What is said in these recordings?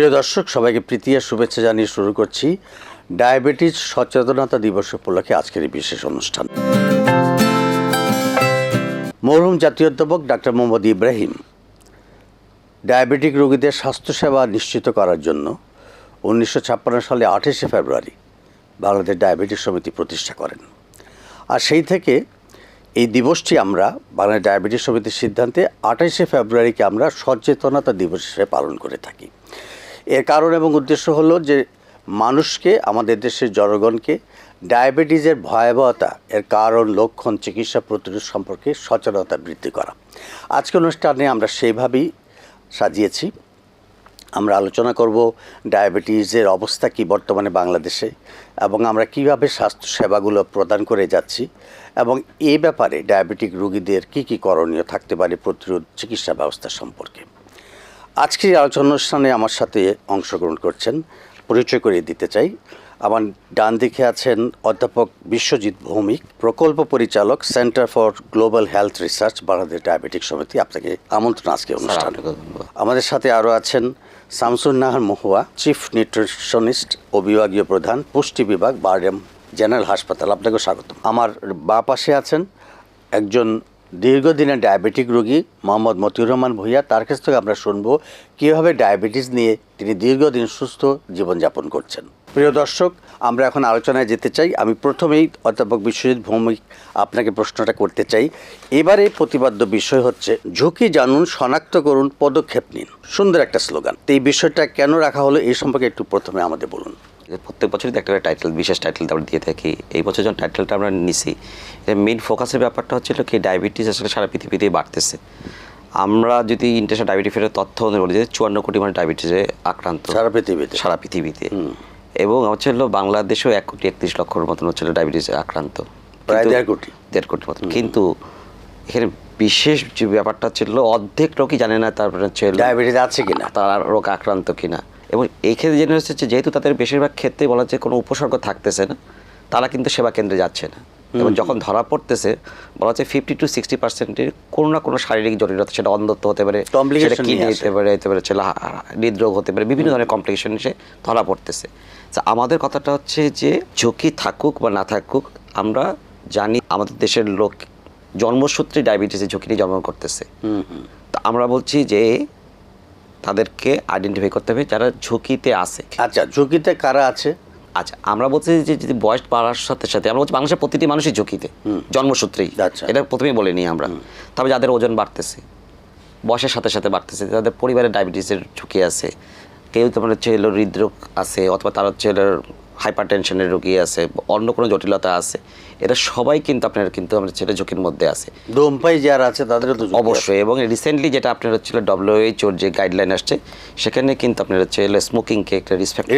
প্রিয় দর্শক, সবাইকে প্রীতি আর শুভেচ্ছা জানিয়ে শুরু করছি ডায়াবেটিস সচেতনতা দিবস উপলক্ষে আজকের এই বিশেষ অনুষ্ঠান। মরহুম জাতীয় অধ্যাপক ডাক্তার মোহাম্মদ ইব্রাহিম ডায়াবেটিক রোগীদের স্বাস্থ্যসেবা নিশ্চিত করার জন্য উনিশশো ছাপ্পান্ন সালে আঠাশে ফেব্রুয়ারি বাংলাদেশ ডায়াবেটিস সমিতি প্রতিষ্ঠা করেন। আর সেই থেকে এই দিবসটি আমরা বাংলাদেশ ডায়াবেটিস সমিতির সিদ্ধান্তে আঠাশে ফেব্রুয়ারিকে আমরা সচেতনতা দিবস হিসেবে পালন করে থাকি। এর কারণ এবং উদ্দেশ্য হলো যে মানুষকে, আমাদের দেশের জনগণকে ডায়াবেটিসের ভয়াবহতা এর কারণ, লক্ষণ, চিকিৎসা প্রতিরোধ সম্পর্কে সচেতনতা বৃদ্ধি করা। আজকে অনুষ্ঠানে আমরা সেইভাবেই সাজিয়েছি। আমরা আলোচনা করব ডায়াবেটিসের অবস্থা কি বর্তমানে বাংলাদেশে এবং আমরা কীভাবে স্বাস্থ্য সেবাগুলো প্রদান করে যাচ্ছি এবং এ ব্যাপারে ডায়াবেটিক রোগীদের কি কি করণীয় থাকতে পারে প্রতিরোধ চিকিৎসা ব্যবস্থা সম্পর্কে। আজকের আলোচনা অনুষ্ঠানে আমার সাথে অংশগ্রহণ করছেন পরিচয় করিয়ে দিতে চাই। আমার ডান দিকে আছেন অধ্যাপক বিশ্বজিৎ ভৌমিক প্রকল্প পরিচালক centre for global health research Bangladesh diabetic সমিতি। আপনাকে আমন্ত্রণ আজকে অনুষ্ঠানে। আমাদের সাথে আরও আছেন শামসুন নাহার মহুয়া চিফ নিউট্রিশনিস্ট ও বিভাগীয় প্রধান পুষ্টি বিভাগ বারডেম জেনারেল হাসপাতাল। আপনাকে স্বাগত আমার বা পাশে আছেন একজন দীর্ঘদিনের ডায়াবেটিক রোগী মোহাম্মদ মতিউর রহমান ভূঁইয়া, তার কাছ থেকে আমরা শুনব কীভাবে ডায়াবেটিস নিয়ে তিনি দীর্ঘদিন সুস্থ জীবনযাপন করছেন। প্রিয় দর্শক, আমরা এখন আলোচনায় যেতে চাই। আমি প্রথমেই অধ্যাপক বিশ্বজিৎ ভৌমিক আপনাকে প্রশ্নটা করতে চাই। এবারে প্রতিপাদ্য বিষয় হচ্ছে, ঝুঁকি জানুন, শনাক্ত করুন, পদক্ষেপ নিন। সুন্দর একটা স্লোগান। এই বিষয়টা কেন রাখা হলো এই সম্পর্কে একটু প্রথমে আমাদের বলুন। প্রত্যেক বছরই একটা করে টাইটেল বিশেষ টাইটেল আমরা দিয়ে থাকি। এই বছর যখন টাইটেলটা আমরা নিছি মেন ফোকাসের ব্যাপারটা হচ্ছিল কি ডায়াবেটিস আসলে সারা পৃথিবীতেই বাড়তেছে। আমরা যদি ইন্টারন্যাশনাল ডায়াবেটিসের তথ্য অনুযায়ী বলি যে চুয়ান্ন কোটি মানুষ ডায়াবেটিসে আক্রান্ত। সারা পৃথিবীতে? সারা পৃথিবীতে। এবং হচ্ছে হলো বাংলাদেশেও এক কোটি একত্রিশ লক্ষর মতন হচ্ছে ডায়াবেটিসে আক্রান্ত। প্রায় দেড় কোটি। দেড় কোটি মতন। কিন্তু এখানে বিশেষ যে ব্যাপারটা ছিল অর্ধেক লোকই জানে না তারপরে হচ্ছে ডায়াবেটিস আছে কিনা? তারা রোগ আক্রান্ত কিনা। এবং এই ক্ষেত্রে জেনে হচ্ছে যেহেতু তাদের বেশিরভাগ ক্ষেত্রে বলা যায় কোনো উপসর্গ থাকতেছে না তারা কিন্তু সেবা কেন্দ্রে যাচ্ছে না। এবং যখন ধরা পড়তেছে বলা হচ্ছে ফিফটি টু সিক্সটি পার্সেন্টের কোনো না কোনো শারীরিক জটিলতা সেটা অন্ধত্ব হতে পারে সেটা কিডনি হতে পারে হতে পারে ছেলে হৃদরোগ হতে পারে বিভিন্ন ধরনের কমপ্লিকেশন এসে ধরা পড়তেছে। তা আমাদের কথাটা হচ্ছে যে ঝুঁকি থাকুক বা না থাকুক আমরা জানি আমাদের দেশের লোক জন্মসূত্রে ডায়াবেটিসের ঝুঁকি নিয়ে জন্মগ্রহণ করতেছে। তা আমরা বলছি যে তাদেরকে আইডেন্টিফাই করতে হবে যারা ঝুঁকিতে আছে। আচ্ছা ঝুঁকিতে কারা আছে? আচ্ছা আমরা বলছি যে যদি বয়স বাড়ার সাথে সাথে আমরা বলছি বাংলাদেশের প্রতিটি মানুষই ঝুঁকিতে জন্মসূত্রেই। আচ্ছা। এটা প্রথমেই বলে নিই আমরা। তবে যাদের ওজন বাড়তেছে বয়সের সাথে সাথে বাড়তেছে তাদের পরিবারে ডায়াবেটিসের ঝুঁকি আছে কেউ তোমার হচ্ছে হৃদরোগ আছে অথবা তার হচ্ছে হাইপার টেনশনের রোগী আছে অন্য কোনো জটিলতা আছে এটা সবাই কিন্তু আপনার কিন্তু আমরা ছেলে ঝুঁকির মধ্যে আছে ধূমপাই যারা আছে তাদেরও তো অবশ্যই এবং রিসেন্টলি যেটা আপনার হচ্ছিল ডব্লিউএইচওর যে গাইডলাইন আসছে সেখানে কিন্তু আপনার হচ্ছে স্মোকিংকে একটা রিসপেক্ট।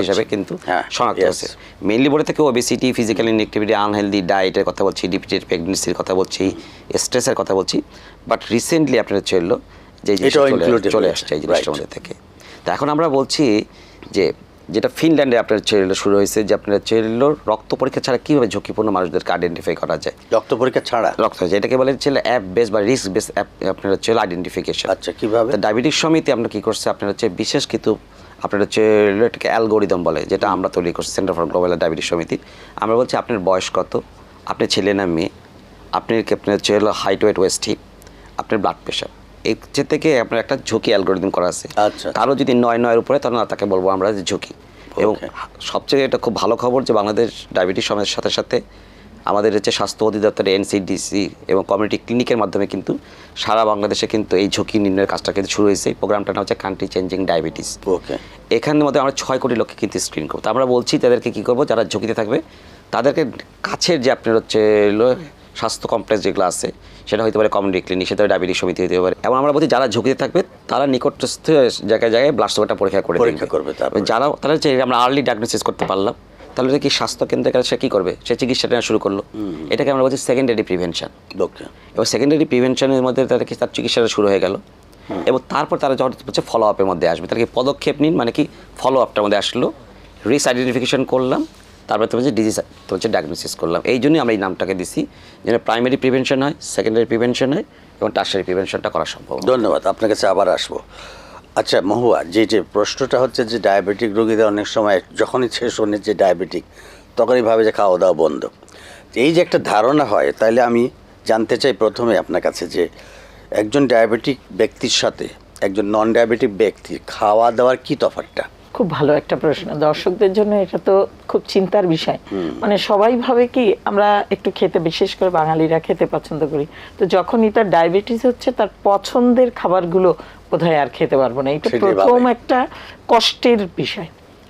হিসাবে কিন্তু হ্যাঁ, শনাক্ত. হচ্ছে মেইনলি বলে থেকে ওবেসিটি ফিজিক্যাল ইনএক্টিভিটি আনহেলদি ডায়েটের কথা বলছি রিপিটেড প্রেগনেন্সির কথা বলছি স্ট্রেসের কথা বলছি বাট রিসেন্টলি আপনার হচ্ছে যে চলে-। আসছে এই জিনিসটার. মধ্যে থেকে তো এখন আমরা বলছি যে যেটা ফিনল্যান্ডে আপনার হচ্ছে শুরু হয়েছে যে আপনার হচ্ছে রক্ত পরীক্ষা ছাড়া কীভাবে ঝুঁকিপূর্ণ মানুষদেরকে আইডেন্টিফাই করা যায়? রক্ত পরীক্ষা ছাড়া? রক্ত এটাকে বলে হচ্ছে অ্যাপ বেস বা রিস্ক বেস অ্যাপ আপনার হচ্ছে আইডেন্টিফিকেশন আচ্ছা কীভাবে? ডায়াবেটিক সমিতি আপনার কী করছে আপনার হচ্ছে বিশেষ কিছু আপনার হচ্ছে এটাকে অ্যালগোরিদম বলে যেটা আমরা তৈরি করছি সেন্টার ফর গ্লোবাল ডায়াবেটিক সমিতি আমরা বলছি আপনার বয়স কত আপনি ছেলে না মেয়ে আপনার আপনার হচ্ছে হাইট ওয়েট ওয়েস্ট ঠিক আপনার ব্লাড প্রেশার যে থেকে আপনার একটা ঝুঁকি অ্যালগোরিদম করা আছে। আচ্ছা। কারও যদি নয় নয়ের উপরে তাহলে না তাকে বলব আমরা যে ঝুঁকি। এবং সবচেয়ে এটা খুব ভালো খবর যে বাংলাদেশ ডায়াবেটিস সমাজের সাথে সাথে আমাদের হচ্ছে স্বাস্থ্য অধিদপ্তর এনসিডিসি এবং কমিউনিটি ক্লিনিকের মাধ্যমে কিন্তু সারা বাংলাদেশে কিন্তু এই ঝুঁকি নির্ণয়ের কাজটা কিন্তু শুরু হয়েছে। এই প্রোগ্রামটা নাম হচ্ছে কান্ট্রি চেঞ্জিং ডায়াবেটিস ওকে এখানের মধ্যে আমরা ছয় কোটি লোককে কিন্তু স্ক্রিন করব। তো আমরা বলছি তাদেরকে কী করব যারা ঝুঁকিতে থাকবে তাদেরকে কাছের যে আপনার হচ্ছে স্বাস্থ্য কমপ্লেক্স যেগুলো আছে সেটা হতে পারে কমিউনিটি ক্লিনিক সেটা ডায়াবেটিক সমিতি হতে পারে। এবং আমরা বলছি যারা ঝুঁকিতে থাকবে তারা নিকটস্থ জায়গায় জায়গায় ব্লাড সুগারটা পরীক্ষা করে পরীক্ষা করবে যারা তারা হচ্ছে আমরা আর্লি ডায়াগনোসিস করতে পারলাম তাহলে কি স্বাস্থ্য কেন্দ্রে গেলে সে কী করবে? সে চিকিৎসাটা শুরু করল। এটাকে আমরা বলছি সেকেন্ডারি প্রিভেনশন ওকে এবং সেকেন্ডারি প্রিভেনশনের মধ্যে তাদের কি তার চিকিৎসাটা শুরু হয়ে গেল। এবং তারপর তারা যখন হচ্ছে ফলো আপের মধ্যে আসবে তাহলে কি পদক্ষেপ নিন মানে কি ফলো আপটার মধ্যে আসলো। রিস্ক আইডেন্টিফিকেশন করলাম তারপরে তোমার যে ডিজিজ তো হচ্ছে ডায়াগনোসিস করলাম, এই জন্যই আমরা এই নামটাকে দিছি, যেন প্রাইমারি প্রিভেনশন হয় সেকেন্ডারি প্রিভেনশন হয়, এবং টার্সারি প্রিভেনশনটা করা সম্ভব ধন্যবাদ, আপনার কাছে আবার আসব। আচ্ছা মহুয়া, যে যে প্রশ্নটা হচ্ছে যে ডায়াবেটিক রোগীদের অনেক সময় যখনই সে শোনে যে ডায়াবেটিক তখনই ভাবে যে খাওয়া দাওয়া বন্ধ। এই যে একটা ধারণা হয় তাহলে আমি জানতে চাই প্রথমে আপনার কাছে যে একজন ডায়াবেটিক ব্যক্তির সাথে একজন নন ডায়াবেটিক ব্যক্তির খাওয়া দাওয়ার কী তফাৎটা? খুব ভালো একটা প্রশ্ন। দর্শকদের জন্য এটা তো খুব চিন্তার বিষয়। মানে সবাই ভাবে কি আমরা একটু খেতে বিশেষ করে বাঙালিরা খেতে পছন্দ করি। তো যখনই তার ডায়াবেটিস হচ্ছে তার পছন্দের খাবারগুলো বোধহয় আর খেতে পারব না। এটা প্রথম একটা কষ্টের বিষয়।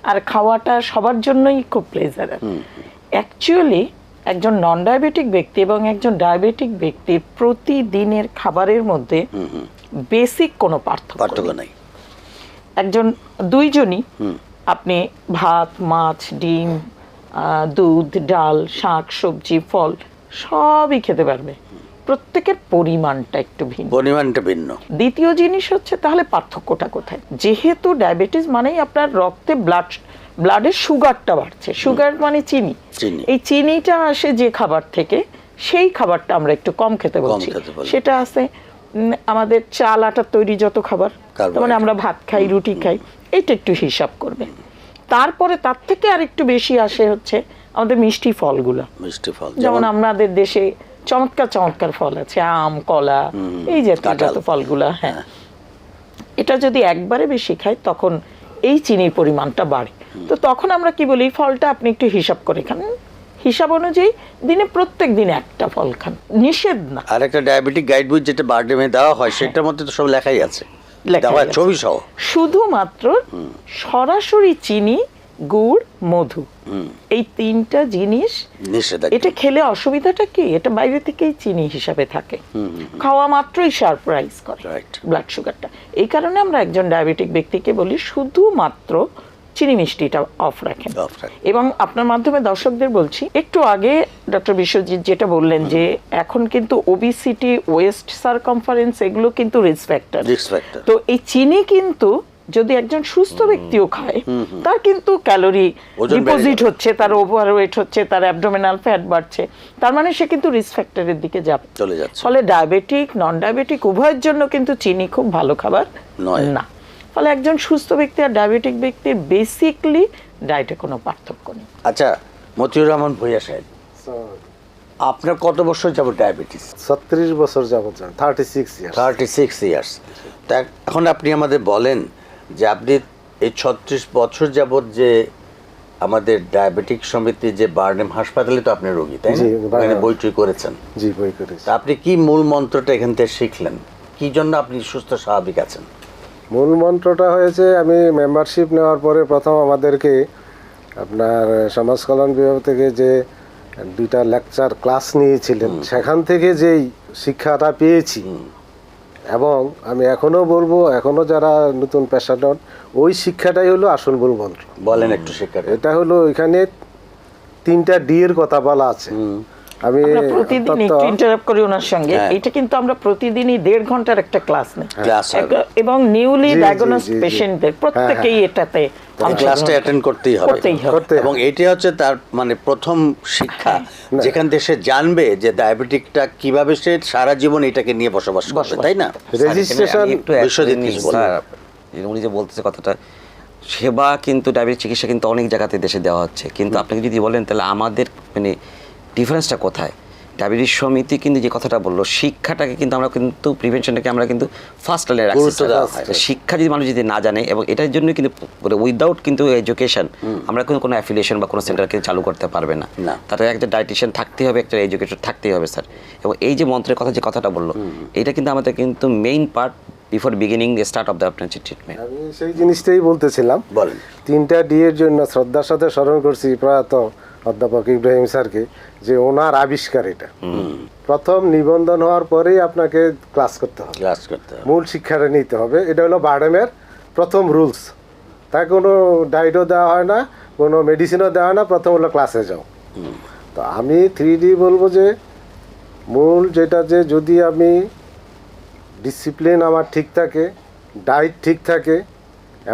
আর খাওয়াটা সবার জন্যই খুব প্লেজার অ্যাকচুয়ালি একজন নন ডায়াবেটিক ব্যক্তি এবং একজন ডায়াবেটিক ব্যক্তির প্রতিদিনের খাবারের মধ্যে বেসিক কোনো পার্থক্য পার্থক্য নাই। একজন দুইজনই আপনি ভাত মাছ ডিম দুধ ডাল শাক সবজি ফল সবই খেতে পারবে। প্রত্যেকের পরিমাণটা একটু ভিন্ন। পরিমাণটা ভিন্ন। দ্বিতীয় জিনিস হচ্ছে তাহলে পার্থক্যটা কোথায়? যেহেতু ডায়াবেটিস মানেই আপনার রক্তে ব্লাড ব্লাডের সুগারটা বাড়ছে। সুগার মানে চিনি। এই চিনিটা আসে যে খাবার থেকে সেই খাবারটা আমরা একটু কম খেতে বলছি। সেটা আছে আমাদের চাল আটার তৈরি যত খাবার মানে আমরা ভাত খাই রুটি খাই এটা একটু হিসাব করবে তারপরে তার থেকে আর একটু বেশি আসে হচ্ছে আমাদের মিষ্টি ফলগুলো। মিষ্টি ফল যেমন আমাদের দেশে চমৎকার চমৎকার ফল আছে আম কলা এই জাতীয় কাঁঠাল। যত ফলগুলা হ্যাঁ। এটা যদি একবারে বেশি খাই তখন এই চিনির পরিমাণটা বাড়ে। তো তখন আমরা কি বলি ফলটা আপনি একটু হিসাব করে খান। হিসাব অনুযায়ী দিনে প্রত্যেক দিন একটা ফল খান। নিষেধ না। আর একটা ডায়াবেটিক গাইড বই যেটা বার্থডে দেওয়া হয় সেটার মধ্যে তো সব লেখাই আছে। দেওয়া ছবি সহ শুধুমাত্র সরাসরি চিনি গুড় মধু। এই তিনটা জিনিস এটা খেলে অসুবিধাটা কি? এটা বাইরে থেকেই চিনি হিসাবে থাকে। খাওয়া মাত্রই সারপ্রাইজ করে ব্লাড সুগারটা এই কারণে আমরা একজন ডায়াবেটিক ব্যক্তিকে বলি শুধুমাত্র চিনি মিষ্টিটা অফ রাখেন। এবং আপনার মাধ্যমে দর্শকদের বলছি একটু আগে ডক্টর বিশ্বজিৎ যেটা বললেন যে এখন কিন্তু ওবিসিটি ওয়েস্ট সারকমফারেন্স এগুলো কিন্তু রিস্ক ফ্যাক্টর তো এই চিনি কিন্তু যদি একজন সুস্থ ব্যক্তিও খায় তার কিন্তু ক্যালোরি ডিপোজিট হচ্ছে তার ওভারওয়েট হচ্ছে তার অ্যাবডোমিনাল ফ্যাট বাড়ছে। তার মানে সে কিন্তু রিস্ক ফ্যাক্টরের দিকে যাবে। চলে যাচ্ছে। ফলে ডায়াবেটিক নন ডায়াবেটিক উভয়ের জন্য কিন্তু চিনি খুব ভালো খাবার নয়। না। ফলে একজন সুস্থ ব্যক্তি আর ডায়াবেটিক ব্যক্তির বেসিকলি ডায়েটে কোনো পার্থক্য নেই। আচ্ছা মতিউর রহমান ভূঁইয়া সাহেব আপনার কত বছর যাব ডায়াবেটিস ছত্রিশ বছর যাবত যান thirty six year thirty six years তা এখন আপনি আমাদের বলেন যে আপনি এই ছত্রিশ বছর যাবত যে আমাদের ডায়াবেটিক সমিতি যে বার্নেম হাসপাতালে তো আপনি রোগী তাই না? ওখানে করেছেন। জি বই করেছি। তা আপনি কি মূল মন্ত্রটা এখান থেকে শিখলেন? কি জন্য আপনি সুস্থ স্বাভাবিক আছেন? মূল মন্ত্রটা হয়েছে আমি মেম্বারশিপ নেওয়ার পরে প্রথম আমাদেরকে আপনার সমাজ কল্যাণ বিভাগ থেকে যে দুইটা লেকচার ক্লাস নিয়েছিলেন সেখান থেকে যেই শিক্ষাটা পেয়েছি। এবং আমি এখনও বলব এখনও যারা নতুন পেশাদন ওই শিক্ষাটাই হলো আসল মূল মন্ত্র। বলেন একটু শিক্ষা এটা হলো এখানে তিনটা ডি এর কথা বলা আছে। আমি প্রতিদিন একটু ইন্টারাপ্ট করি ওনার সঙ্গে। হ্যাঁ। এটা কিন্তু আমরা প্রতিদিনই দেড় ঘণ্টার একটা ক্লাস নেই। এক- এবং নিউলি। পেশেন্টদের প্রত্যেকেই এটাতে ক্লাসটা অ্যাটেন্ড করতেই হবে। এবং এটি হচ্ছে তার মানে প্রথম শিক্ষা যেখান থেকে সে জানবে যে ডায়াবেটিকটা কীভাবে সে সারা জীবন এটাকে নিয়ে বসবাস করবে তাই না? রেজিস্ট্রেশন বিশ্বজিৎ উনি যে বলতেছে কথাটা সেবা কিন্তু ডায়াবেটিস চিকিৎসা কিন্তু অনেক জায়গাতে দেশে দেওয়া হচ্ছে। কিন্তু আপনাকে যদি বলেন তাহলে আমাদের মানে ডিফারেন্সটা কোথায়? ডায়াবেটিস সমিতি কিন্তু যে কথাটা বলল শিক্ষাটাকে কিন্তু আমরা কিন্তু প্রিভেনশনটাকে আমরা কিন্তু ফার্স্ট লাইনে রাখছি। তো শিক্ষা যদি মানুষ যদি না জানে এবং এটার জন্য কিন্তু উইদাউট কিন্তু এডুকেশন আমরা কিন্তু কোনো অ্যাফিলিয়েশন বা কোনো সেন্টারকে চালু করতে পারবে না। তাতে একটা ডায়েটিশিয়ান থাকতে হবে একটা এডুকেশন থাকতেই হবে স্যার এবং এই যে মন্ত্রের কথা যে কথাটা বলল এটা কিন্তু আমাদের কিন্তু main part before beginning start of the আপনার ট্রিটমেন্ট আমি সেই জিনিসটাই বলতেছিলাম। বলেন। তিনটা ডি এর জন্য শ্রদ্ধার সাথে স্মরণ করছি প্রয়াত। অধ্যাপক ইব্রাহিম স্যারকে যে ওনার আবিষ্কার এটা। প্রথম নিবন্ধন হওয়ার পরেই আপনাকে ক্লাস করতে হবে। ক্লাস করতে হবে। মূল শিক্ষাটা নিতে হবে। এটা হলো বার্ডেমের প্রথম রুলস। তাই কোনো ডায়েটও দেওয়া হয় না কোনো মেডিসিনও দেওয়া হয় না প্রথম হলো ক্লাসে যাও। তো আমি থ্রি ডি বলব যে মূল যেটা যে যদি আমি ডিসিপ্লিন আমার ঠিক থাকে ডায়েট ঠিক থাকে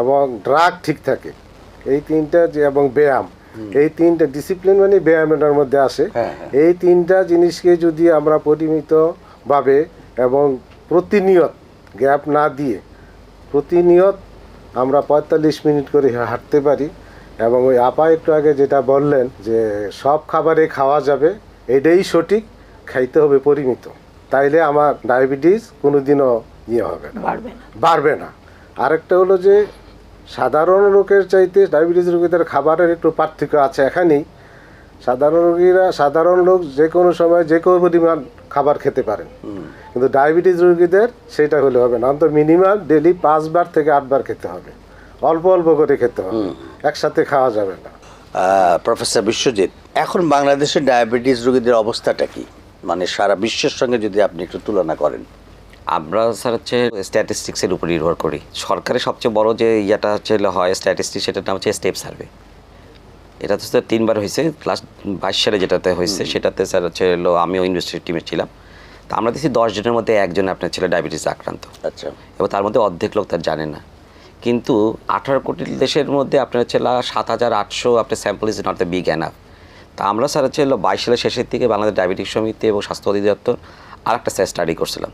এবং ড্রাগ ঠিক থাকে এই তিনটা যে এবং ব্যায়াম এই তিনটা ডিসিপ্লিন মানে ব্যায়ামের মধ্যে আসে। হ্যাঁ, হ্যাঁ। এই তিনটা জিনিসকে যদি আমরা পরিমিতভাবে এবং প্রতিনিয়ত গ্যাপ না দিয়ে প্রতিনিয়ত আমরা পঁয়তাল্লিশ মিনিট করে হাঁটতে পারি এবং ওই আপা একটু আগে যেটা বললেন যে সব খাবারে খাওয়া যাবে এটাই সঠিক খাইতে হবে পরিমিত। তাইলে আমার ডায়াবেটিস কোনোদিনও ইয়ে হবে না। বাড়বে না। বাড়বে না। আরেকটা হলো যে সাধারণ লোকের চাইতে ডায়াবেটিস রোগীদের খাবারের একটু পার্থক্য আছে এখানেই। সাধারণ রোগীরা সাধারণ লোক যে কোনো সময় যে কোনো পরিমাণ খাবার খেতে পারেন। কিন্তু ডায়াবেটিস রোগীদের সেটা হলে হবে না। অন্তত মিনিমাম ডেলি পাঁচবার থেকে আটবার খেতে হবে। অল্প অল্প করে খেতে হবে। একসাথে খাওয়া যাবে না। প্রফেসর বিশ্বজিৎ এখন বাংলাদেশের ডায়াবেটিস রোগীদের অবস্থাটা কি? মানে সারা বিশ্বের সঙ্গে যদি আপনি একটু তুলনা করেন। আমরা স্যার হচ্ছে স্ট্যাটিস্টিক্সের উপর নির্ভর করি। সরকারের সবচেয়ে বড় যে ইয়েটা হচ্ছে হয় স্ট্যাটিস্টিক্স সেটার নাম হচ্ছে স্টেপ সার্ভে এটা তো স্যার তিনবার হয়েছে লাস্ট বাইশ সালে যেটাতে হয়েছে সেটাতে স্যার হচ্ছে হলো আমিও ইউনিভার্সিটি টিমে ছিলাম। তা আমরা দেখছি দশ জনের মধ্যে একজন আপনার ছেলে ডায়াবেটিস আক্রান্ত। আচ্ছা। এবং তার মধ্যে অর্ধেক লোক তার জানে না। কিন্তু আঠারো কোটি দেশের মধ্যে আপনার হচ্ছে লা সাত হাজার আটশো আপনার sample is not the big enough তা আমরা স্যার হচ্ছে বাইশ সালের শেষের দিকে বাংলাদেশ ডায়াবেটিক সমিতি এবং স্বাস্থ্য অধিদপ্তর আর একটা স্যার স্টাডি করছিলাম।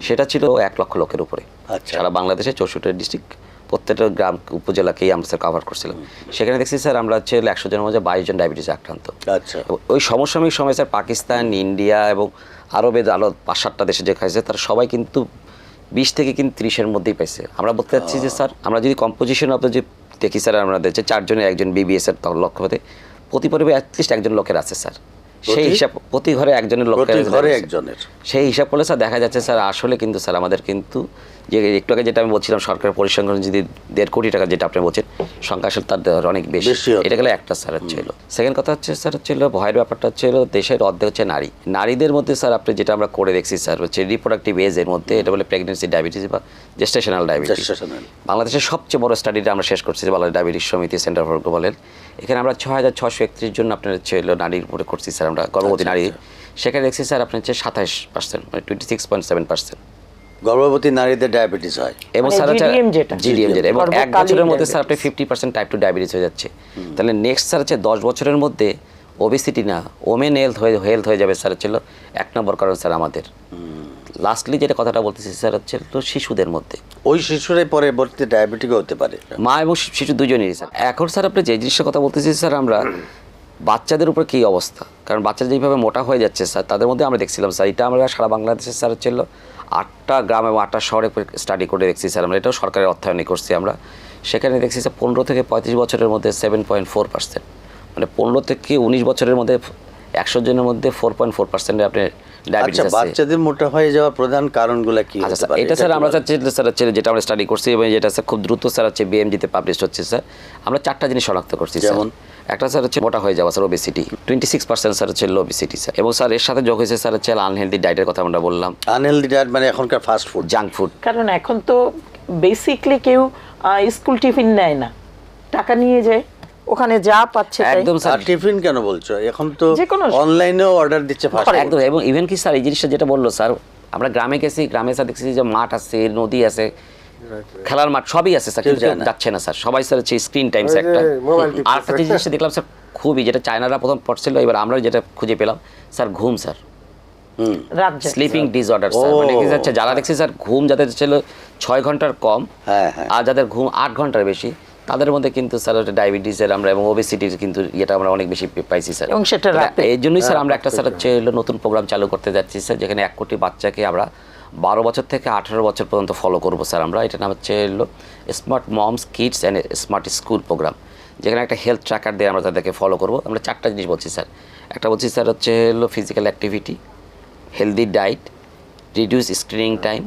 সেটা ছিল এক লক্ষ লোকের উপরে। আচ্ছা। সারা বাংলাদেশে চৌষট্টি ডিস্ট্রিক্ট প্রত্যেকটা গ্রাম উপজেলাকেই আমরা স্যার কভার করছিলাম। সেখানে দেখছি স্যার আমরা হচ্ছে একশো জনের মধ্যে বাইশ জন ডায়াবেটিস আক্রান্ত। আচ্ছা। ওই সমসাময়িক সময় স্যার পাকিস্তান ইন্ডিয়া এবং আরবের আলো পাঁচ সাতটা দেশে যে খাইছে তারা সবাই কিন্তু বিশ থেকে কিন্তু ত্রিশের মধ্যেই পাইছে। আমরা বলতে চাচ্ছি যে স্যার আমরা যদি কম্পোজিশন অফ যে দেখি স্যার আমরা দেখছি চারজনের একজন বিবিএস এর ত- লক্ষ্য হতে প্রতি পরিবারে অ্যাটলিস্ট একজন লোকের আছে স্যার। সেই হিসাব প্রতি ঘরে একজনের ঘরে একজনের। সেই হিসাব করলে স্যার দেখা যাচ্ছে স্যার আসলে কিন্তু স্যার আমাদের কিন্তু যে একটু আগে যেটা আমি বলছিলাম পরিসংখ্যান যদি দেড় কোটি টাকা যেটা আপনি বলছেন সংখ্যা আসলে তার অনেক বেশি। এটা গেলে একটা স্যার হলো। সেকেন্ড কথা হচ্ছে স্যার ভয়ের ব্যাপারটা দেশের অর্ধেক হচ্ছে নারী। নারীদের মধ্যে স্যার আপনি যেটা আমরা করে দেখছি স্যার হচ্ছে রিপ্রোডাক্টিভ এজের মধ্যে এটা বলে প্রেগনেন্সি ডায়াবেটিস বা জেস্টেশনাল ডায়াবেটিস বাংলাদেশের সবচেয়ে বড় স্টাডিটা আমরা শেষ করছি বাংলাদেশ ডায়াবেটিস সমিতি সেন্টার ফর গ্লোবালের এখানে আমরা ছয় হাজার ছশো একত্রিশ জন আপনার হচ্ছে নারীর উপরে করছি স্যার আমরা গর্ভবতী আচ্ছা, নারী। সেখানে দেখছি স্যার আপনার হচ্ছে সাতাশ পার্সেন্ট মানে twenty six point seven percent গর্ভবতী নারীদের ডায়াবেটিস হয়। এবং মানে স্যার। জিডিএম যেটা। এবং এক বছরের মধ্যে স্যার আপনি fifty percent type two diabetes হয়ে যাচ্ছে। তাহলে নেক্সট স্যার হচ্ছে দশ বছরের মধ্যে ওবেসিটি না ওমেন হেলথ হয়ে হেলথ হয়ে যাবে স্যার ছিল এক নম্বর কারণ স্যার আমাদের। লাস্টলি যেটা কথাটা বলতেছি স্যার হচ্ছে তো শিশুদের মধ্যে। ওই শিশুরাই পরবর্তীতে ডায়াবেটিকও হতে পারে। মা এবং শিশু দুজনেরই স্যার। এখন স্যার আপনি যে জিনিসটার কথা বলতেছি স্যার আমরা বাচ্চাদের উপর কী অবস্থা? কারণ বাচ্চারা যেভাবে মোটা হয়ে যাচ্ছে স্যার তাদের মধ্যে আমরা দেখছিলাম স্যার এটা আমরা সারা বাংলাদেশের স্যার হচ্ছে আটটা গ্রাম এবং আটটা শহরে স্টাডি করে দেখছি স্যার আমরা এটাও সরকারের অর্থায়নে করছি আমরা। সেখানে দেখছি স্যার পনেরো থেকে পঁয়ত্রিশ বছরের মধ্যে সেভেন পয়েন্ট ফোর পার্সেন্ট মানে পনেরো থেকে উনিশ বছরের মধ্যে একশো জনের মধ্যে ফোর পয়েন্ট ফোর পার্সেন্টে আপনি আচ্ছা বাচ্চাদের মোটা হয়ে যাওয়ার প্রধান কারণগুলো কি আচ্ছা স্যার এটা স্যার আমরা স্যার হচ্ছে যেটা আমরা স্টাডি করছি এবং যেটা স্যার খুব দ্রুত স্যার হচ্ছে বিএমজিতে পাবলিশ হচ্ছে স্যার। আমরা চারটা জিনিস শনাক্ত করছি যেমন? একটা স্যার হচ্ছে মোটা হয়ে যাওয়া sir obesity twenty six percent sir হচ্ছে লো ওবেসিটি স্যার। এবং স্যার এর সাথে যোগ হয়েছে স্যার হচ্ছে আনহেলদি ডায়েটের কথা আমরা বললাম। আনহেলদি ডায়েট মানে এখনকার ফাস্ট ফুড জাঙ্ক ফুড কারণ এখন তো বেসিকলি কেউ স্কুল টিফিন নেয় না। টাকা নিয়ে যায়। ওখানে যা পাচ্ছে একদম স্যার। টিফিন কেন বলছো? এখন তো অনলাইনেও অর্ডার দিচ্ছে একদম এবং ইভেন কি স্যার এই জিনিসটা যেটা বলল স্যার আমরা গ্রামে গেছি গ্রামে স্যার দেখছি যে মাঠ আছে নদী আছে খেলার মাঠ সবই আছে স্যার কিন্তু। যাচ্ছে না স্যার। সবাই স্যার হচ্ছে স্ক্রিন টাইম একটা আর একটা জিনিসটা দেখলাম স্যার খুবই যেটা চায়নারা প্রথম পড়ছিল এবার আমরা যেটা খুঁজে পেলাম স্যার ঘুম স্যার। Sleeping disorder sir. মানে কি যাচ্ছে যারা দেখছি স্যার ঘুম যাদের ছিল ছয় ঘণ্টার কম হ্যাঁ, হ্যাঁ। আর যাদের ঘুম আট ঘণ্টার বেশি তাদের মধ্যে কিন্তু স্যার ওটা ডায়াবেটিসের আমরা এবং ওবেসিটির কিন্তু ইয়েটা আমরা অনেক বেশি পাইছি স্যার। এবং সেটা। এই জন্যই স্যার আমরা একটা স্যার হচ্ছে হলো নতুন প্রোগ্রাম চালু করতে যাচ্ছি স্যার যেখানে এক কোটি বাচ্চাকে আমরা বারো বছর থেকে আঠারো বছর পর্যন্ত ফলো করব স্যার আমরা। এটা নাম হচ্ছে হলো smart moms kids and smart school programme যেখানে একটা হেলথ ট্র্যাকার দিয়ে আমরা তাদেরকে ফলো করব। আমরা চারটা জিনিস বলছি স্যার। একটা বলছি স্যার হচ্ছে হলো physical activity healthy diet reduce screening time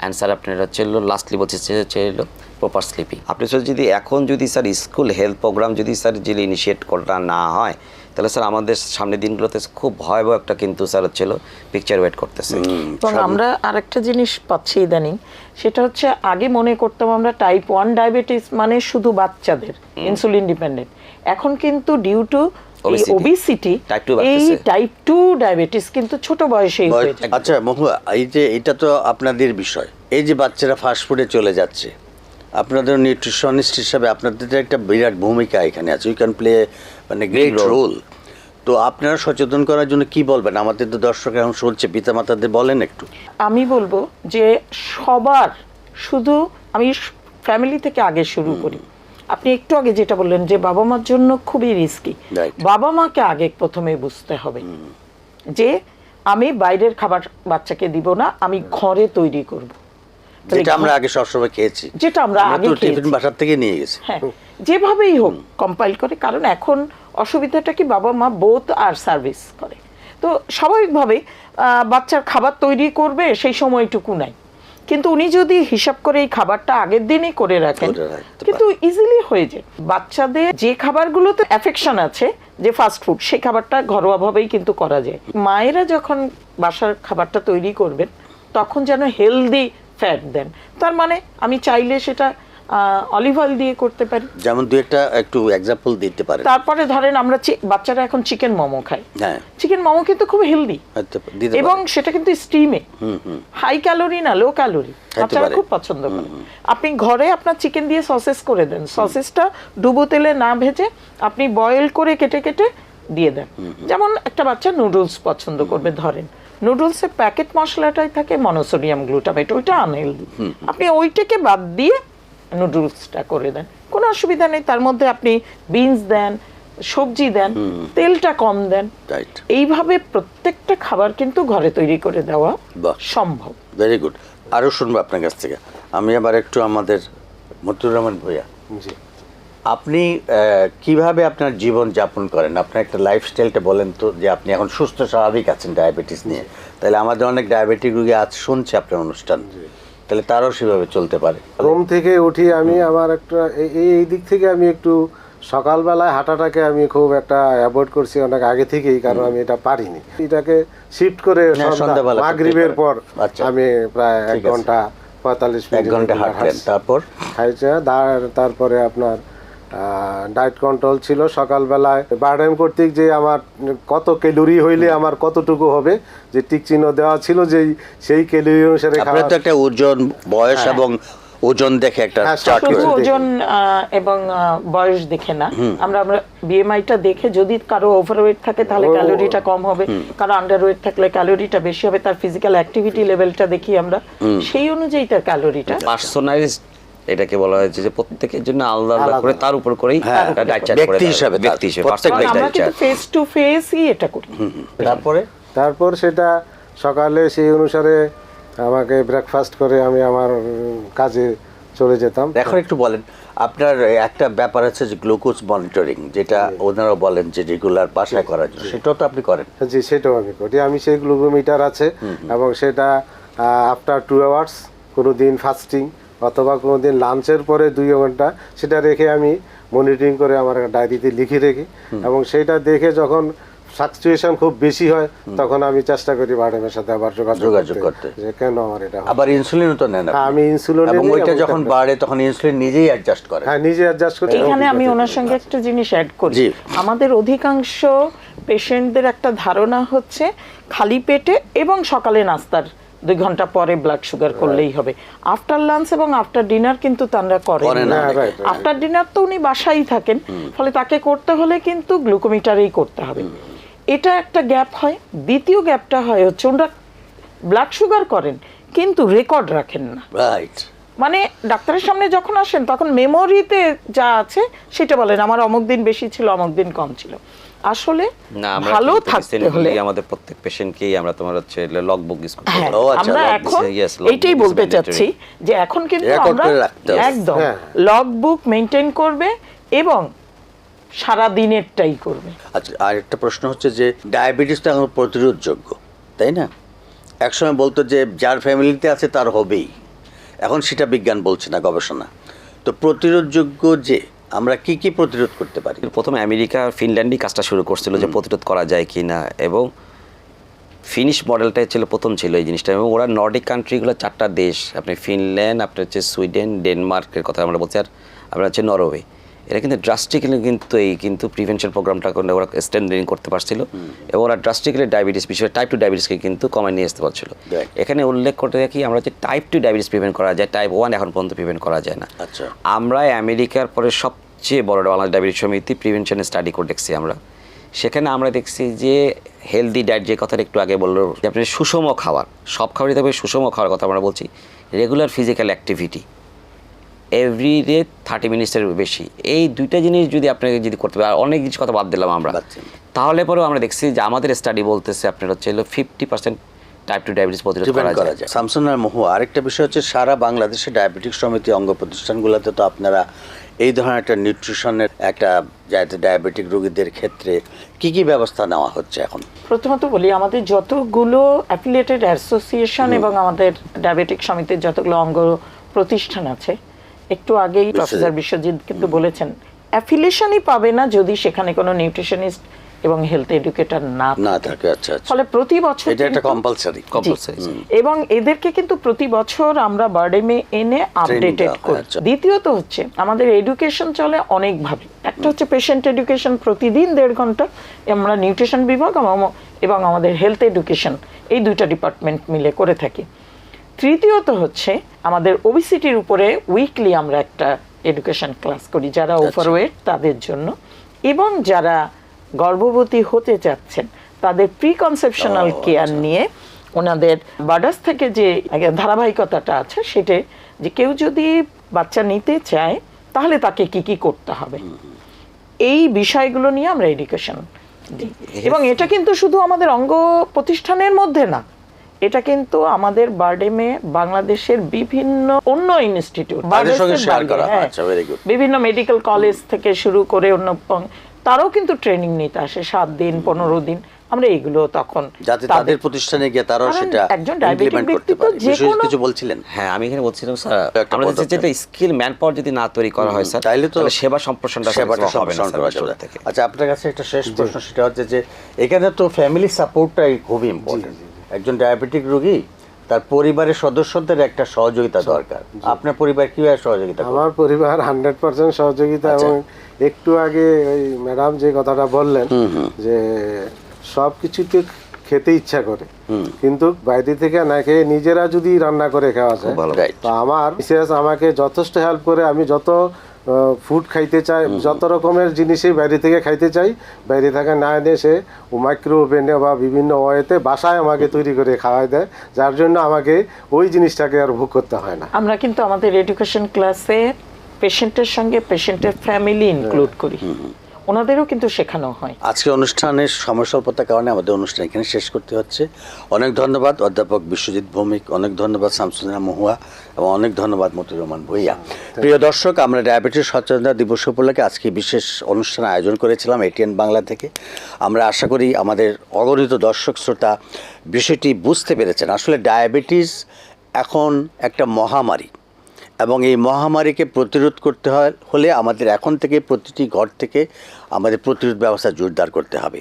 and sir আপনার হচ্ছে হলো লাস্টলি বলছি হচ্ছে হলো প্রপার স্লিপিং আপনি স্যার যদি এখন যদি স্যার স্কুল হেলথ প্রোগ্রাম যদি স্যার যদি ইনিশিয়েট করা না হয় তাহলে স্যার আমাদের সামনের দিনগুলোতে খুব ভয়াবহ একটা কিন্তু স্যার হলো পিকচার ওয়েট করতেছে। এবং আমরা আরেকটা জিনিস পাচ্ছি ইদানিং সেটা হচ্ছে আগে মনে করতাম আমরা টাইপ ওয়ান ডায়াবেটিস মানে শুধু বাচ্চাদের ইনসুলিন ডিপেন্ডেন্ট এখন কিন্তু due to Obesity. Obesity Type two এই টাইপ টু ডায়াবেটিস কিন্তু ছোট বয়সেই হয়ে আচ্ছা মহুয়া এই যে এটা তো আপনাদের বিষয়। এই যে বাচ্চারা ফাস্ট ফুডে চলে যাচ্ছে আপনাদের নিউট্রিশনিস্ট হিসাবে আপনাদের তো একটা বিরাট ভূমিকা এখানে আছে। ইউ ক্যান প্লে মানে গ্রেট. রোল তো আপনারা সচেতন করার জন্য কি বলবেন? আমাদের তো দর্শক এখন শুনছে পিতামাতাদের বলেন একটু। আমি বলব যে সবার শুধু আমি ফ্যামিলি থেকে আগে শুরু করি। আপনি একটু আগে যেটা বললেন যে বাবা মার জন্য খুবই রিস্কি. বাবা মাকে আগে প্রথমে বুঝতে হবে যে আমি বাইরের খাবার বাচ্চাকে দিব না আমি ঘরে তৈরি করব। যেটা আমরা আগে সবসময় খেয়েছি। যেটা আমরা আগে টিফিন বাসার থেকে নিয়ে গেছি। হ্যাঁ যেভাবেই হোক কম্পাইল করে কারণ এখন অসুবিধাটা কি বাবা মা বোথ আর সার্ভিস করে। তো স্বাভাবিকভাবে বাচ্চার খাবার তৈরি করবে সেই সময়টুকু নাই। কিন্তু উনি যদি হিসাব করে এই খাবারটা আগের দিনই করে রাখেন কিন্তু ইজিলি হয়ে যায়। বাচ্চাদের যে খাবারগুলোতে অ্যাফেকশন আছে যে ফাস্ট ফুড সেই খাবারটা ঘরোয়াভাবেই কিন্তু করা যায়। মায়েরা যখন বাসার খাবারটা তৈরি করবেন তখন যেন হেলদি ফ্যাট দেন। তার মানে আমি চাইলে সেটা অলিভ অয়েল দিয়ে করতে পারি। যেমন দু একটা একটু এক্সাম্পল দিতে পারেন। তারপরে ধরেন আমরা বাচ্চারা এখন চিকেন মোমো খায়। হ্যাঁ। চিকেন মোমো কিন্তু খুব হেলদি এবং সেটা কিন্তু স্টিমে হাই ক্যালোরি না লো ক্যালোরি বাচ্চারা খুব পছন্দ করে। আপনি ঘরে আপনার চিকেন দিয়ে সসেস করে দেন। সসেসটা ডুবো তেলে না ভেজে আপনি বয়েল করে কেটে কেটে দিয়ে দেন। যেমন একটা বাচ্চা নুডলস পছন্দ করবে ধরেন। নুডলসের প্যাকেট মশলাটাই থাকে মনোসোডিয়াম গ্লুটামেট ওইটা আনহেলদি আপনি ওইটাকে বাদ দিয়ে নুডলসটা করে দেন। কোনো অসুবিধা নেই তার মধ্যে আপনি বিনস দেন সবজি দেন তেলটা কম দেন। রাইট এইভাবে প্রত্যেকটা খাবার কিন্তু ঘরে তৈরি করে দেওয়া। সম্ভব। ভেরি গুড আরও শুনব আপনার কাছ থেকে। আমি আবার একটু আমাদের মতুর রহমান ভূয়া জি। আপনি কীভাবে আপনার জীবন যাপন করেন? আপনার একটা লাইফস্টাইলটা বলেন তো যে আপনি এখন সুস্থ স্বাভাবিক আছেন ডায়াবেটিস নিয়ে। তাহলে আমাদের অনেক ডায়াবেটিক রোগী আজ শুনছে আপনার অনুষ্ঠান। তাহলে তারও সেভাবে চলতে পারে। ঘুম থেকে উঠি আমি আমার একটা এই- এই দিক থেকে আমি একটু সকালবেলায় হাঁটাটাকে আমি খুব একটা অ্যাভয়েড করছি অনেক আগে থেকেই কারণ আমি এটা পারিনি। এটাকে শিফট করে হ্যাঁ, মাগরিবের পর। আচ্ছা। আমি প্রায় এক ঘণ্টা পঁয়তাল্লিশ এক ঘণ্টা হাঁটলেন। তারপর? তারপরে আপনার ডায়েট কন্ট্রোল ছিল সকালবেলায়। বার্ডেন কর্তৃক যে আমার কত ক্যালোরি হইলে আমার কতটুকু হবে যে টিক চিহ্ন দেওয়া ছিল যে সেই ক্যালোরি অনুসারে আপনার খাওয়া তো একটা ওজন বয়স এবং ওজন দেখে একটা হ্যাঁ, চার্ট শুধু করে। ওজন আহ, এবং বয়স দেখে না। আমরা আমরা বিএমআইটা দেখে যদি কারও ওভারওয়েট থাকে তাহলে ক্যালোরিটা কম হবে। কারও আন্ডারওয়েট থাকলে ক্যালোরিটা বেশি হবে। তার ফিজিক্যাল অ্যাক্টিভিটি লেভেলটা দেখি আমরা। সেই অনুযায়ী তার ক্যালোরিটা পার্সোনালাইজড এটাকে বলা হয়েছে যে প্রত্যেকের জন্য আলাদা আলাদা। করে তার উপর করেই হ্যাঁ, ডায়েট চার্ট ব্যক্তি হিসাবে ব্যক্তি হিসেবে প্রত্যেক personal আমরা কিন্তু ফেস টু ফেসই এটা করি। তারপরে? তারপর সেটা সকালে সেই অনুসারে আমাকে ব্রেকফাস্ট করে আমি আমার কাজে চলে যেতাম। এখন একটু বলেন আপনার একটা ব্যাপার আছে যে গ্লুকোজ মনিটরিং যেটা ওনারা বলেন যে রেগুলার বাসায় করার জন্য। সেটাও তো আপনি করেন? জি সেটাও আমি করি। আমি সেই গ্লুকোমিটার আছে এবং সেটা আফটার টু আওয়ার্স কোনো দিন ফাস্টিং অথবা কোনো দিন লাঞ্চের পরে দুই ঘণ্টা সেটা রেখে আমি মনিটরিং করে আমার ডায়েরিতে লিখে রেখি এবং সেটা দেখে যখন ফ্লাকচুয়েশন খুব বেশি হয় তখন আমি চেষ্টা করি ম্যাডামের সাথে আবার যোগাযোগ করতে। যে কেন আমার এটা আবার ইনসুলিনও তো নেন হ্যাঁ, আমি ইনসুলিন এবং ওইটা যখন বাড়ে তখন ইনসুলিন নিজেই অ্যাডজাস্ট করে। হ্যাঁ নিজে অ্যাডজাস্ট করি এখানে আমি ওনার সঙ্গে একটা জিনিস অ্যাড করি। আমাদের অধিকাংশ পেশেন্টদের একটা ধারণা হচ্ছে খালি পেটে এবং সকালে নাস্তার দুই ঘণ্টা পরে ব্লাড সুগার করলেই হবে। আফটার লাঞ্চ এবং আফটার ডিনার কিন্তু তারা করে. আফটার ডিনার তো উনি বাসায় থাকেন ফলে তাকে করতে হলে কিন্তু গ্লুকোমিটারেই করতে হবে। এটা একটা গ্যাপ হয়। দ্বিতীয় গ্যাপটা হয় হচ্ছে ওনারা ব্লাড সুগার করেন কিন্তু রেকর্ড রাখেন না। রাইট মানে ডাক্তারের সামনে যখন আসেন তখন মেমোরিতে যা আছে সেটা বলেন। আমার অমুক দিন বেশি ছিল অমুক দিন কম ছিল। আসলে ভালো থাকতে হলে আমাদের প্রত্যেক পেশেন্টকেই আমরা তোমার হচ্ছে লগ বুক ইউজ করতে হ্যাঁ, আচ্ছা, আমরা এখন এইটাই বলতে চাচ্ছি যে এখন কিন্তু আমরা। একদম হ্যাঁ। লগ বুক মেনটেন করবে এবং সারা দিনেরটাই করবে। আচ্ছা আর একটা প্রশ্ন হচ্ছে যে ডায়াবেটিস তো এখন প্রতিরোধযোগ্য তাই না? একসময় বলতো যে যার ফ্যামিলিতে আছে তার হবেই। এখন সেটা বিজ্ঞান বলছে না গবেষণা। তো প্রতিরোধযোগ্য যে আমরা কি কি প্রতিরোধ করতে পারি? প্রথমে আমেরিকা ফিনল্যান্ডই কাজটা শুরু করছিল যে প্রতিরোধ করা যায় কি না এবং ফিনিশ মডেলটাই ছিল প্রথম ছিল এই জিনিসটা এবং ওরা নর্ডিক কান্ট্রিগুলো চারটা দেশ আপনি ফিনল্যান্ড আপনার হচ্ছে সুইডেন ডেনমার্কের কথা আমরা বলছি আর আপনার হচ্ছে নরওয়ে। এরা কিন্তু ড্রাস্টিক্যালি কিন্তু এই কিন্তু প্রিভেনশন প্রোগ্রামটা করে ওরা স্ট্যান্ডিং করতে পারছিল এবং ওরা ড্রাস্টিক্যালি ডায়াবেটিস বিষয়ে টাইপ টু ডায়াবেটিসকে কিন্তু কমায় নিয়ে আসতে পারছিল। এখানে উল্লেখ করতে দেখি আমরা যে টাইপ টু ডায়াবেটিস প্রিভেন্ট করা যায় টাইপ ওয়ান এখন পর্যন্ত প্রিভেন্ট করা যায় না। আচ্ছা। আমরা আমেরিকার পরে সবচেয়ে বড় বাংলাদেশ ডায়াবেটিস সমিতি প্রিভেনশনের স্টাডি করে দেখছি আমরা। সেখানে আমরা দেখছি যে হেলদি ডায়েট যে কথাটা একটু আগে বলল যে আপনি সুষম খাবার সব খাবারই তবে সুষম খাওয়ার কথা আমরা বলছি regular physical activity every day thirty মিনিটসের বেশি। এই দুইটা জিনিস যদি আপনাকে যদি করতে পারে আর অনেক কিছু কথা বাদ দিলাম আমরা। তাহলে পরেও আমরা দেখছি যে আমাদের স্টাডি বলতেছে আপনার হচ্ছে হলো fifty percent type two diabetes প্রতিরোধ করা যায়। স্যামসুন আর মহুয়া আরেকটা বিষয় হচ্ছে সারা বাংলাদেশে ডায়াবেটিক সমিতি অঙ্গ প্রতিষ্ঠানগুলোতে তো আপনারা এই ধরনের একটা নিউট্রিশনের একটা যাতে ডায়াবেটিক রোগীদের ক্ষেত্রে কি কি ব্যবস্থা নেওয়া হচ্ছে এখন? প্রথমত বলি আমাদের যতগুলো অ্যাফিলিয়েটেড অ্যাসোসিয়েশন এবং আমাদের ডায়াবেটিক সমিতির যতগুলো অঙ্গ প্রতিষ্ঠান আছে একটু আগেই প্রফেসর বিশ্বজিৎ কিন্তু বলেছেন অ্যাফিলিয়েশনই পাবে না যদি সেখানে কোনো নিউট্রিশনিস্ট এবং হেলথ এডুকেটর না না থাকে। আচ্ছা আচ্ছা। ফলে প্রতি বছর এটা একটা কম্পালসারি কম্পালসারি এবং এদেরকে কিন্তু প্রতি বছর আমরা বার্ডেমে এনে আপডেটেড করি। আচ্ছা। দ্বিতীয়ত হচ্ছে আমাদের এডুকেশন চলে অনেকভাবে। একটা হচ্ছে পেশেন্ট এডুকেশন প্রতিদিন দেড় ঘণ্টা আমরা নিউট্রিশন বিভাগ এবং- এবং আমাদের হেলথ এডুকেশন এই দুইটা ডিপার্টমেন্ট মিলে করে থাকি। তৃতীয়ত হচ্ছে আমাদের ওবিসিটির উপরে উইকলি আমরা একটা এডুকেশন ক্লাস করি যারা ওভারওয়েট তাদের জন্য। এবং যারা গর্ভবতী হতে চাচ্ছেন। তাদের প্রিকনসেপশনাল কেয়ার নিয়ে ওনাদের বার্ডাস থেকে যে ধারাবাহিকতাটা আছে সেটা যে কেউ যদি বাচ্চা নিতে চায় তাহলে তাকে কি কি করতে হবে? এই বিষয়গুলো নিয়ে আমরা এডুকেশন দিই। এবং এটা কিন্তু শুধু আমাদের অঙ্গ প্রতিষ্ঠানের মধ্যে না এটা কিন্তু আমাদের বার্ডেমে বাংলাদেশের বিভিন্ন অন্য ইনস্টিটিউট। আচ্ছা. বিভিন্ন মেডিকেল কলেজ থেকে শুরু করে অন্য তারাও কিন্তু ট্রেনিং নিতে আসে সাত দিন পনেরো দিন। আমরা এগুলো তখন যাতে তাদের প্রতিষ্ঠানে গিয়ে তারাও সেটা একজন করতে ব্যক্তি তো পারে। যে কোনো- কিছু বলছিলেন? হ্যাঁ আমি এখানে বলছিলাম স্যার আমরা পদক্ষেপ। যেটা স্কিল ম্যান পাওয়ার যদি না তৈরি করা হয় স্যার তাইলে তো সেবা সম্প্রসারণটা সেবাটা হবে না সম্প্রসারণ স্যার করা যাবে। থেকে। আচ্ছা আপনার কাছে একটা শেষ প্রশ্ন সেটা হচ্ছে যে এখানে তো ফ্যামিলি সাপোর্টটাই খুবই ইম্পর্টেন্ট একজন ডায়াবেটিক রোগী তার পরিবারের সদস্যদের একটা সহযোগিতা দরকার। আপনার পরিবার কীভাবে সহযোগিতা আমার পরিবার হান্ড্রেড পার্সেন্ট সহযোগিতা আচ্ছা। এবং একটু আগে ওই ম্যাডাম যে কথাটা বললেন যে সব কিছুতে খেতে ইচ্ছা করে। কিন্তু বাইরে থেকে না খেয়ে নিজেরা যদি রান্না করে খাওয়া যায়. তো আমার মিসেস আমাকে যথেষ্ট হেল্প করে আমি যত ফুড খাইতে চাই যত রকমের জিনিসই বাইরে থেকে খাইতে চাই বাইরে থেকে না এনে সে মাইক্রো ওভেনে বা বিভিন্ন ওয়েতে বাসায় আমাকে তৈরি করে খাওয়াই দেয় যার জন্য আমাকে ওই জিনিসটাকে আর ভোগ করতে হয় না। আমরা কিন্তু আমাদের এডুকেশন ক্লাসে পেশেন্টের সঙ্গে পেশেন্টের ফ্যামিলি ইনক্লুড করি। ওনাদেরও কিন্তু শেখানো হয়। আজকে অনুষ্ঠানের সময় স্বল্পতার কারণে আমাদের অনুষ্ঠান এখানে শেষ করতে হচ্ছে। অনেক ধন্যবাদ অধ্যাপক বিশ্বজিৎ ভৌমিক। অনেক ধন্যবাদ শামসুনা মহুয়া। এবং অনেক ধন্যবাদ মতিউর রহমান ভুইয়া প্রিয় দর্শক আমরা ডায়াবেটিস সচেতনতা দিবস উপলক্ষে আজকে বিশেষ অনুষ্ঠান আয়োজন করেছিলাম এটিএন বাংলা থেকে। আমরা আশা করি আমাদের অগণিত দর্শক শ্রোতা বিষয়টি বুঝতে পেরেছেন। আসলে ডায়াবেটিস এখন একটা মহামারী। এবং এই মহামারীকে প্রতিরোধ করতে হয়, হলে আমাদের এখন থেকে প্রতিটি ঘর থেকে আমাদের প্রতিরোধ ব্যবস্থা জোরদার করতে হবে।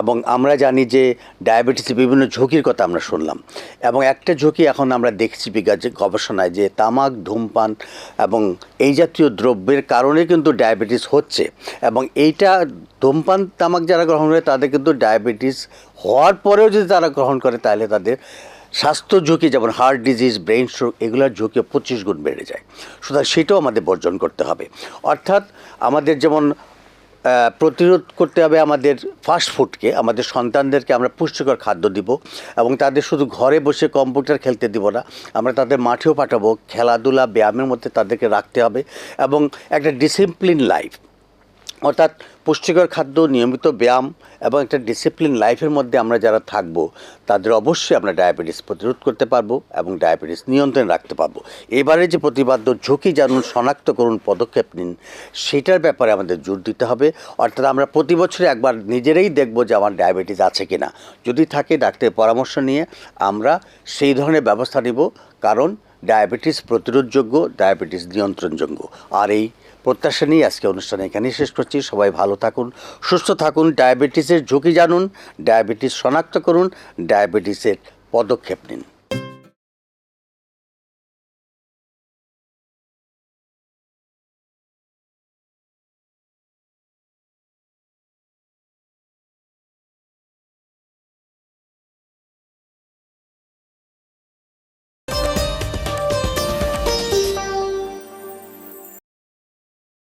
এবং আমরা জানি যে ডায়াবেটিসের বিভিন্ন ঝুঁকির কথা আমরা শুনলাম। এবং একটা ঝুঁকি এখন আমরা দেখছি বিজ্ঞান গবেষণায় যে তামাক, ধূমপান এবং এই জাতীয় দ্রব্যের কারণে কিন্তু ডায়াবেটিস হচ্ছে। এবং এইটা ধূমপান, তামাক যারা গ্রহণ করে, তাদের কিন্তু ডায়াবেটিস হওয়ার পরেও যদি তারা গ্রহণ করে, তাহলে তাদের স্বাস্থ্য ঝুঁকি যেমন হার্ট ডিজিজ ব্রেন স্ট্রোক, এগুলোর ঝুঁকি পঁচিশ গুণ বেড়ে যায়। সুতরাং সেটাও আমাদের বর্জন করতে হবে। অর্থাৎ আমাদের যেমন প্রতিরোধ করতে হবে আমাদের ফাস্ট ফুডকে আমাদের সন্তানদেরকে আমরা পুষ্টিকর খাদ্য দিব এবং তাদের শুধু ঘরে বসে কম্পিউটার খেলতে দিব না, আমরা তাদের মাঠেও পাঠাবো, খেলাধুলা, ব্যায়ামের মধ্যে তাদেরকে রাখতে হবে এবং একটা ডিসিপ্লিন লাইফ অর্থাৎ পুষ্টিকর খাদ্য, নিয়মিত ব্যায়াম এবং একটা ডিসিপ্লিন লাইফের মধ্যে আমরা যারা থাকব, তাদের অবশ্যই আমরা ডায়াবেটিস প্রতিরোধ করতে পারব এবং ডায়াবেটিস নিয়ন্ত্রণে রাখতে পারব। এবারে যে প্রতিবাদ্য ঝুঁকি জানুন, শনাক্ত করুন, পদক্ষেপ নিন, সেটার ব্যাপারে আমাদের জোর দিতে হবে। অর্থাৎ আমরা প্রতি বছরে একবার নিজেরাই দেখব যে আমার ডায়াবেটিস আছে কি না যদি থাকে ডাক্তারের পরামর্শ নিয়ে আমরা সেই ধরনের ব্যবস্থা নিব, কারণ ডায়াবেটিস প্রতিরোধযোগ্য ডায়াবেটিস নিয়ন্ত্রণযোগ্য। আর এই প্রত্যাশা নিয়ে আজকে অনুষ্ঠান এখানেই শেষ করছি। সবাই ভালো থাকুন, সুস্থ থাকুন, ডায়াবেটিসের ঝুঁকি জানুন, ডায়াবেটিস শনাক্ত করুন, ডায়াবেটিসের পদক্ষেপ নিন।